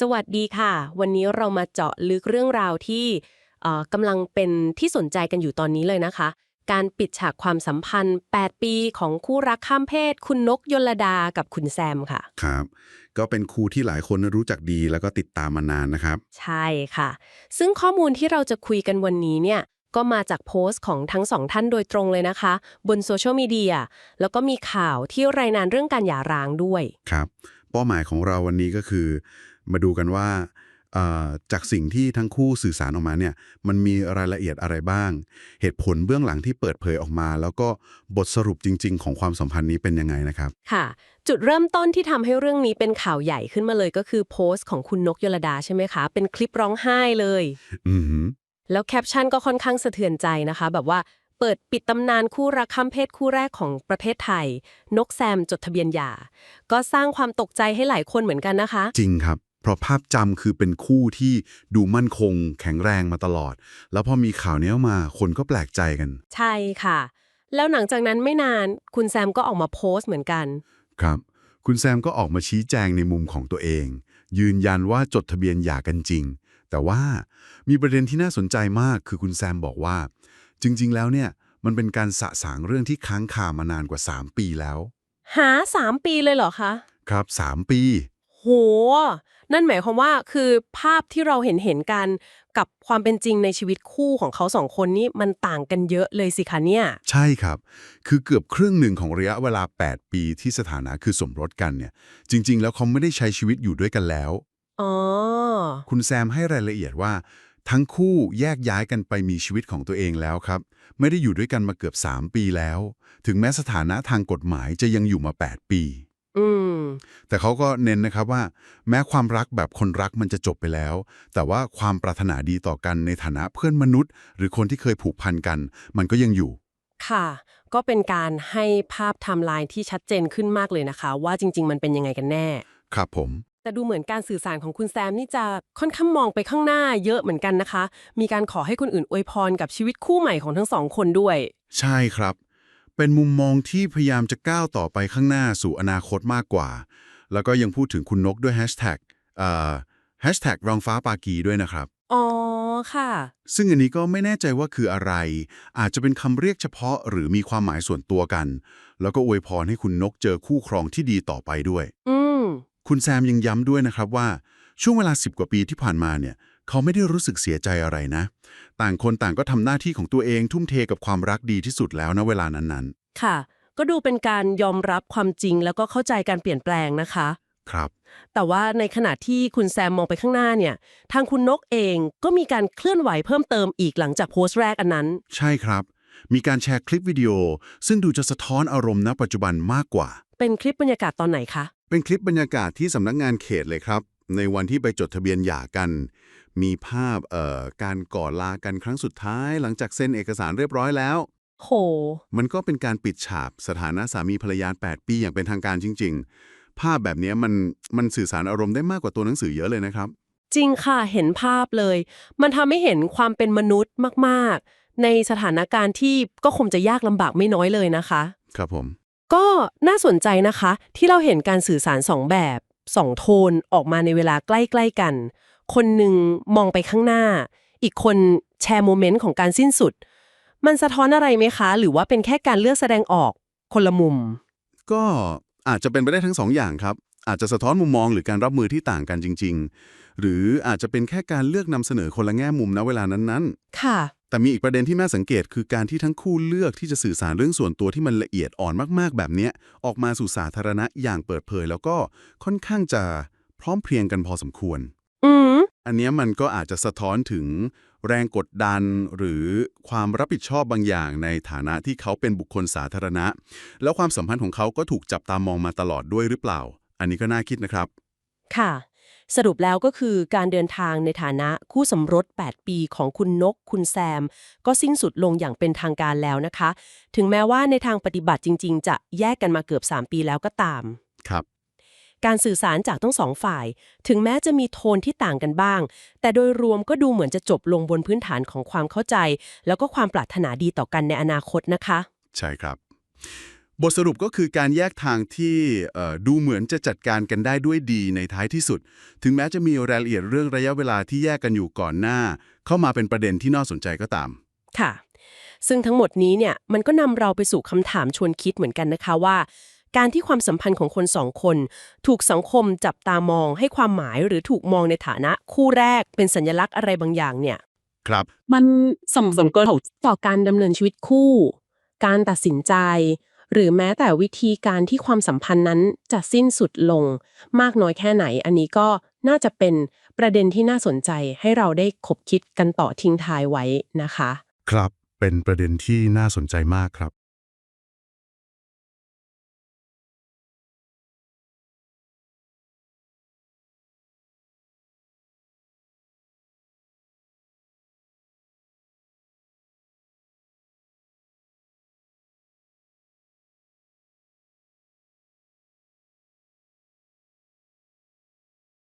สวัสดีค่ะ วันนี้เรามาเจาะลึกเรื่องราวที่เอ่อกำลังเป็นที่สนใจกันอยู่ตอนนี้เลยนะคะ การปิดฉากความสัมพันธ์ 8 ปีของคู่รักข้ามเพศ คุณนกยลดากับคุณแซมค่ะ ครับ ก็เป็นครูที่หลายคนรู้จักดีแล้วก็ติดตามมานานนะครับ ใช่ค่ะ ซึ่งข้อมูลที่เราจะคุยกันวันนี้เนี่ยก็มาจากโพสต์ของทั้งสองท่านโดยตรงเลยนะคะ บนโซเชียลมีเดียแล้วก็มีข่าวที่รายงานเรื่องการหย่าร้างด้วย ครับ เป้าหมายของเราวันนี้ก็คือ มาดูกันว่าเอ่อจากสิ่งที่ทั้งคู่สื่อสารออกมาเนี่ยมันมีรายละเอียดอะไรบ้าง เหตุผลเบื้องหลังที่เปิดเผยออกมา แล้วก็บทสรุปจริง ๆ ของความสัมพันธ์นี้เป็นยังไงนะครับ ค่ะ จุดเริ่มต้นที่ทำให้เรื่องนี้เป็นข่าวใหญ่ขึ้นมาเลยก็คือโพสต์ของคุณนกยลดาใช่ไหมคะ เป็นคลิปร้องไห้เลย อือหือแล้วแคปชั่นก็ค่อนข้างสะเทือนใจนะคะ แบบว่าเปิดปิดตำนานคู่รักข้ามเพศคู่แรกของประเทศไทย นกแซมจดทะเบียนหย่าก็สร้างความตกใจให้หลายคนเหมือนกันนะคะ จริงครับ เพราะภาพจำคือเป็นคู่ที่ดูมั่นคง แข็งแรงมาตลอด แล้วพอมีข่าวนี้ออกมาคนก็แปลกใจกัน ใช่ค่ะ แล้วหลังจากนั้นไม่นานคุณแซมก็ออกมาโพสต์เหมือนกัน ครับ คุณแซมก็ออกมาชี้แจงในมุมของตัวเอง ยืนยันว่าจดทะเบียนหย่ากันจริง แต่ว่ามีประเด็นที่น่าสนใจมากคือคุณแซมบอกว่า จริง ๆ แล้วเนี่ยมันเป็นการสะสางเรื่องที่ค้างคามานานกว่า 3 ปีแล้ว หาสามปีเลยเหรอคะ ครับ 3 ปี โห นั่นหมายความว่าคือภาพที่เราเห็นเห็นๆกันกับความเป็นจริงในชีวิตคู่ของเขาสองคนนี้มันต่างกันเยอะเลยสิคะเนี่ย ใช่ครับ คือเกือบครึ่งหนึ่งของระยะเวลา 8 ปีที่สถานะคือสมรสกันเนี่ย จริง ๆ แล้วเขาไม่ได้ใช้ชีวิตอยู่ด้วยกันแล้ว อ๋อ คุณแซมให้รายละเอียดว่า ทั้งคู่แยกย้ายกันไปมีชีวิตของตัวเองแล้วครับ ไม่ได้อยู่ด้วยกันมาเกือบ 3 ปีแล้ว ถึงแม้สถานะทางกฎหมายจะยังอยู่มา 8 ปี อืม แต่เขาก็เน้นนะครับว่า แม้ความรักแบบคนรักมันจะจบไปแล้ว แต่ว่าความปรารถนาดีต่อกันในฐานะเพื่อนมนุษย์ หรือคนที่เคยผูกพันกัน มันก็ยังอยู่ ค่ะ ก็เป็นการให้ภาพไทม์ไลน์ที่ชัดเจนขึ้นมากเลยนะคะ ว่าจริง ๆ มันเป็นยังไงกันแน่ ครับผม แต่ดูเหมือนการสื่อสารของคุณแซมนี่จะค่อนข้างมองไปข้างหน้าเยอะเหมือนกันนะคะ มีการขอให้คนอื่นอวยพรกับชีวิตคู่ใหม่ของทั้งสองคนด้วย ใช่ครับ เป็นมุมมองที่พยายามจะก้าวต่อไปข้างหน้าสู่อนาคตมากกว่า แล้วก็ยังพูดถึงคุณนกด้วยแฮชแท็กเอ่อแฮชแท็กรองฟ้าปากีด้วยนะครับ อ๋อ ค่ะ ซึ่งอันนี้ก็ไม่แน่ใจว่าคืออะไร อาจจะเป็นคำเรียกเฉพาะหรือมีความหมายส่วนตัวกัน แล้วก็อวยพรให้คุณนกเจอคู่ครองที่ดีต่อไปด้วย อืมคุณแซมยังย้ำด้วยนะครับว่า ช่วงเวลา 10 กว่าปีที่ผ่านมาเนี่ย เขาไม่ได้รู้สึกเสียใจอะไรนะ ต่างคนต่างก็ทำหน้าที่ของตัวเองทุ่มเทกับความรักดีที่สุดแล้วนะเวลานั้นค่ะ ก็ดูเป็นการยอมรับความจริงแล้วก็เข้าใจการเปลี่ยนแปลงนะคะ ๆ ครับ แต่ว่าในขณะที่คุณแซมมองไปข้างหน้าเนี่ย ทางคุณนกเองก็มีการเคลื่อนไหวเพิ่มเติมอีกหลังจากโพสต์แรกอันนั้น ใช่ครับ มีการแชร์คลิปวิดีโอ ซึ่งดูจะสะท้อนอารมณ์ณปัจจุบันมากกว่า เป็นคลิปบรรยากาศตอนไหนคะ เป็นคลิปบรรยากาศที่สำนักงานเขตเลยครับ ในวันที่ไปจดทะเบียนหย่ากัน มีภาพเอ่อการก่อลากันครั้งสุดท้ายหลังจากเซ็นเอกสารเรียบร้อยแล้ว โห มันก็เป็นการปิดฉากสถานะสามีภรรยา 8 ปีอย่างเป็นทางการจริง ๆ ภาพแบบนี้มันมันสื่อสารอารมณ์ได้มากกว่าตัวหนังสือเยอะเลยนะครับ จริงค่ะเห็นภาพเลย มันทำให้เห็นความเป็นมนุษย์มากๆ ในสถานการณ์ที่ก็คงจะยากลำบากไม่น้อยเลยนะคะ ครับผม ก็น่าสนใจนะคะ ที่เราเห็นการสื่อสารสองแบบสองโทนออกมาในเวลาใกล้ ๆ กัน คนหนึ่งมองไปข้างหน้า อีกคนแชร์โมเมนต์ของการสิ้นสุด มันสะท้อนอะไรไหมคะ หรือว่าเป็นแค่การเลือกแสดงออกคนละมุม ก็อาจจะเป็นไปได้ทั้งสองอย่างครับ อาจจะสะท้อนมุมมองหรือการรับมือที่ต่างกันจริง ๆ หรืออาจจะเป็นแค่การเลือกนำเสนอคนละแง่มุมณเวลานั้นๆ ค่ะ แต่มีอีกประเด็นที่น่าสังเกตคือการที่ทั้งคู่เลือกที่จะสื่อสารเรื่องส่วนตัวที่มันละเอียดอ่อนมากๆ แบบเนี้ยออกมาสู่สาธารณะอย่างเปิดเผย แล้วก็ค่อนข้างจะพร้อมเพรียงกันพอสมควร อืม อันเนี้ยมันก็อาจจะสะท้อนถึงแรงกดดันหรือความรับผิดชอบบางอย่างในฐานะที่เขาเป็นบุคคลสาธารณะ แล้วความสัมพันธ์ของเขาก็ถูกจับตามองมาตลอดด้วยหรือเปล่า อันนี้ก็น่าคิดนะครับ ค่ะ สรุปแล้วก็คือการเดินทางในฐานะคู่สมรส 8 ปีของคุณนก คุณแซม ก็สิ้นสุดลงอย่างเป็นทางการแล้วนะคะ ถึงแม้ว่าในทางปฏิบัติจริง ๆ จะแยกกันมาเกือบ 3 ปีแล้วก็ตาม ครับ การสื่อสารจากทั้งสองฝ่าย ถึงแม้จะมีโทนที่ต่างกันบ้าง แต่โดยรวมก็ดูเหมือนจะจบลงบนพื้นฐานของความเข้าใจ แล้วก็ความปรารถนาดีต่อกันในอนาคตนะคะ ใช่ครับ บทสรุปก็คือการแยกทางที่เอ่อดูเหมือนจะจัดการกันได้ด้วยดีในท้ายที่สุด ถึงแม้จะมีรายละเอียดเรื่องระยะเวลาที่แยกกันอยู่ก่อนหน้า เข้ามาเป็นประเด็นที่น่าสนใจก็ตาม ค่ะซึ่งทั้งหมดนี้เนี่ยมันก็นำเราไปสู่คำถามชวนคิดเหมือนกันนะคะว่า การที่ความสัมพันธ์ของคนสองคน ถูกสังคมจับตามองให้ความหมายหรือถูกมองในฐานะคู่แรกเป็นสัญลักษณ์อะไรบางอย่างเนี่ย ครับ มันสมสมกระทบต่อการดำเนินชีวิตคู่ การตัดสินใจ หรือแม้แต่วิธีการที่ความสัมพันธ์นั้นจะสิ้นสุดลง มากน้อยแค่ไหน อันนี้ก็น่าจะเป็นประเด็นที่น่าสนใจให้เราได้คบคิดกันต่อทิ้งท้ายไว้นะคะ ครับ เป็นประเด็นที่น่าสนใจมากครับ